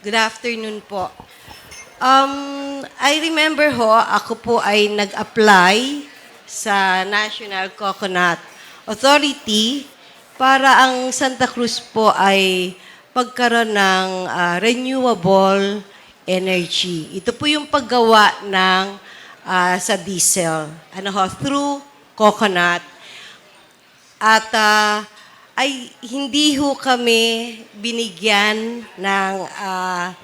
Good afternoon po. Um, I remember ho, ako po ay nag-apply sa National Coconut Authority para ang Santa Cruz po ay pagkaroon ng ah, renewable energy. Ito po yung paggawa ng ah, sa diesel. Ano ho, through coconut. At ah, ay hindi ho kami binigyan ng ah,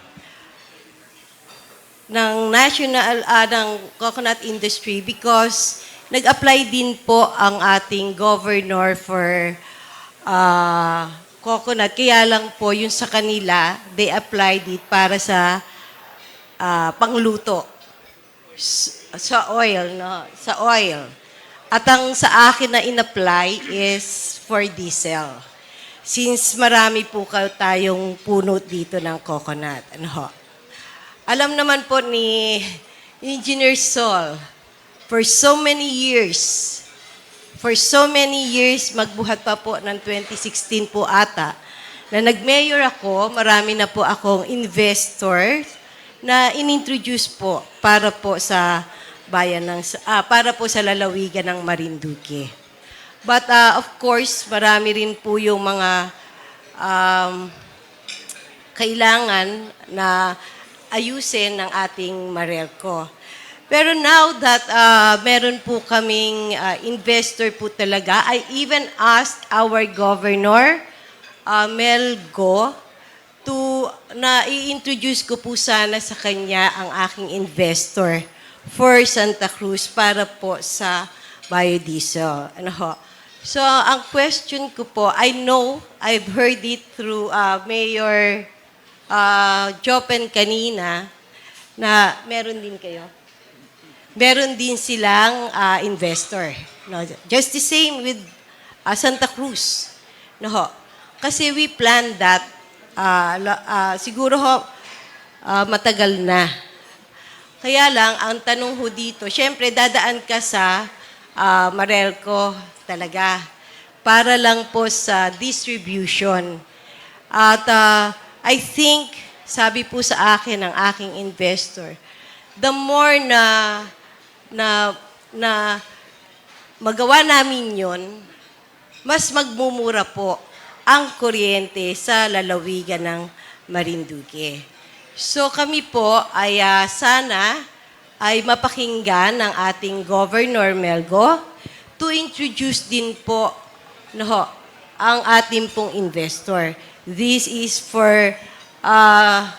ng national ah, ng coconut industry because nag-apply din po ang ating governor for ah, coconut. Kaya lang po yung sa kanila, they applied it para sa ah, pangluto sa oil, no? Sa oil. At ang sa akin na in-apply is for diesel. Since marami po ka tayong puno dito ng coconut. Ano ho? Alam naman po ni Engineer Sol, for so many years, for so many years, magbuhat pa po ng 2016 po ata, na nag-mayor ako, marami na po akong investors na inintroduce po para po sa bayan ng ah, para po sa lalawigan ng Marinduque. But ah, of course, marami rin po yung mga um, kailangan na ayusin ng ating Marelco. Pero now that uh, meron po kaming uh, investor po talaga, I even asked our governor, uh, Mel Go, to na i-introduce ko po sana sa kanya ang aking investor for Santa Cruz para po sa biodiesel. Ano ho? So, ang question ko po, I know, I've heard it through uh, Mayor uh, Jopen kanina, na meron din kayo. Meron din silang uh, investor. No? Just the same with uh, Santa Cruz. No ho? Kasi we planned that uh, uh, siguro ho, uh, matagal na. Kaya lang, ang tanong ho dito, syempre dadaan ka sa ah, Marelco talaga para lang po sa distribution. At ah, I think, sabi po sa akin ng aking investor, the more na na na magawa namin yon, mas magmumura po ang kuryente sa lalawigan ng Marinduque. So kami po ay ah, sana ay mapakinggan ng ating Governor Melgo to introduce din po no, ang ating pong investor. This is for ah,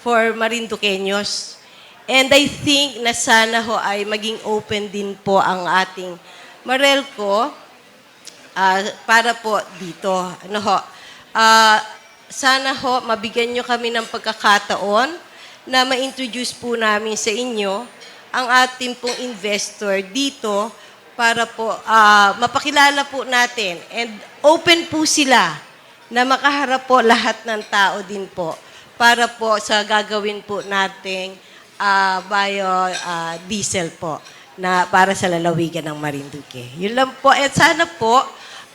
for Marinduqueños. And I think na sana ho ay maging open din po ang ating Marelco Ah, para po dito. Ano ho? Ah, sana ho, mabigyan nyo kami ng pagkakataon na ma-introduce po namin sa inyo ang ating pong investor dito para po ah, mapakilala po natin. And open po sila na makaharap po lahat ng tao din po para po sa gagawin po nating ah, bio ah, diesel po na para sa lalawigan ng Marinduque. Yun lang po. At sana po,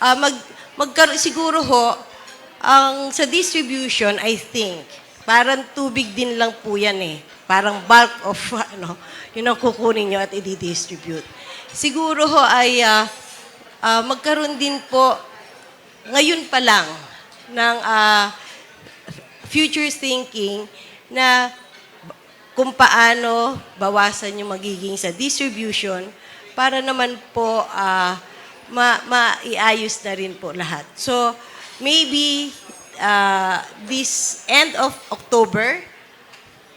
ah, mag, magkaroon, siguro ho, ang sa distribution, I think, parang tubig din lang po yan eh. Parang bulk of, ano, yun ang kukunin nyo at i-distribute. Siguro ho ay ah, ah, magkaroon din po, ngayon pa lang, ng ah, future thinking na kung paano bawasan yung magiging sa distribution para naman po ah, ma maiayos na rin po lahat. So, maybe ah, this end of October,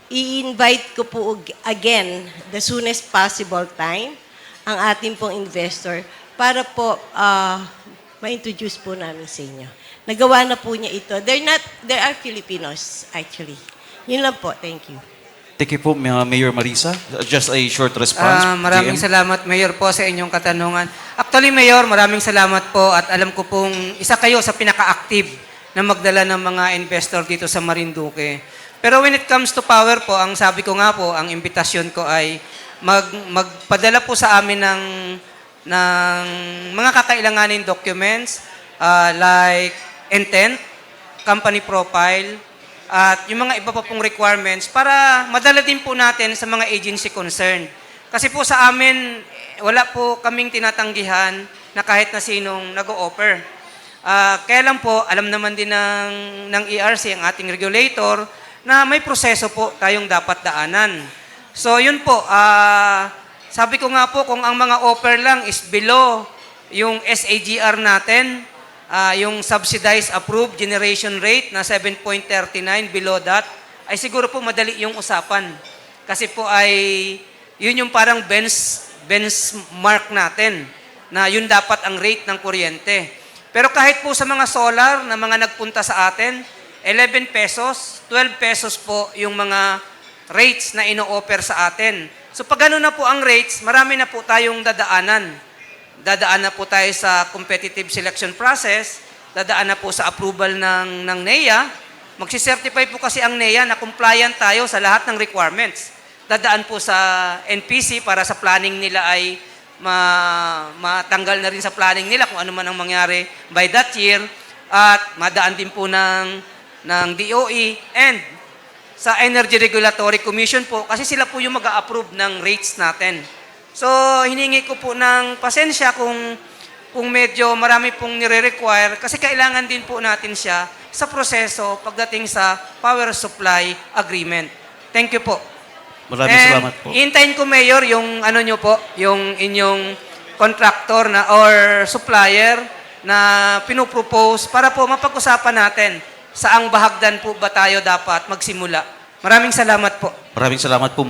i-invite ko po ag- again, the soonest possible time, ang ating pong investor para po ah, ma-introduce po namin sa inyo. Nagawa na po niya ito. They're not, there are Filipinos, actually. Yun lang po. Thank you. Thank you po, Ma- Mayor Marisa. Just a short response. Ah, maraming DM. salamat, Mayor, po sa inyong katanungan. Actually, Mayor, maraming salamat po at alam ko pong isa kayo sa pinaka-active na magdala ng mga investor dito sa Marinduque. Pero when it comes to power po, ang sabi ko nga po, ang imbitasyon ko ay mag, magpadala po sa amin ng, ng mga kakailanganin documents ah, like intent, company profile, at yung mga iba pa pong requirements para madala din po natin sa mga agency concerned. Kasi po sa amin, wala po kaming tinatanggihan na kahit na sinong nag-o-offer. Ah, kaya lang po, alam naman din ng, ng ERC, ang ating regulator, na may proseso po tayong dapat daanan. So yun po, ah, sabi ko nga po, kung ang mga offer lang is below yung SAGR natin, ah, yung subsidized approved generation rate na 7.39 below that, ay siguro po madali yung usapan. Kasi po ay, yun yung parang bench, benchmark natin, na yun dapat ang rate ng kuryente. Pero kahit po sa mga solar na mga nagpunta sa atin, 11 pesos, 12 pesos po yung mga rates na ino-offer sa atin. So pag gano'n na po ang rates, marami na po tayong dadaanan. Dadaan na po tayo sa competitive selection process, dadaan na po sa approval ng, ng NEA. Magsicertify po kasi ang NEA na compliant tayo sa lahat ng requirements. Dadaan po sa NPC para sa planning nila ay ma, matanggal na rin sa planning nila kung ano man ang mangyari by that year. At madaan din po ng, ng DOE and sa Energy Regulatory Commission po kasi sila po yung mag-a-approve ng rates natin. So, hiningi ko po ng pasensya kung kung medyo marami pong nire-require kasi kailangan din po natin siya sa proseso pagdating sa power supply agreement. Thank you po. Maraming And salamat po. Hintayin ko, Mayor, yung ano nyo po, yung inyong contractor na or supplier na pinupropose para po mapag-usapan natin saang bahagdan po ba tayo dapat magsimula. Maraming salamat po. Maraming salamat po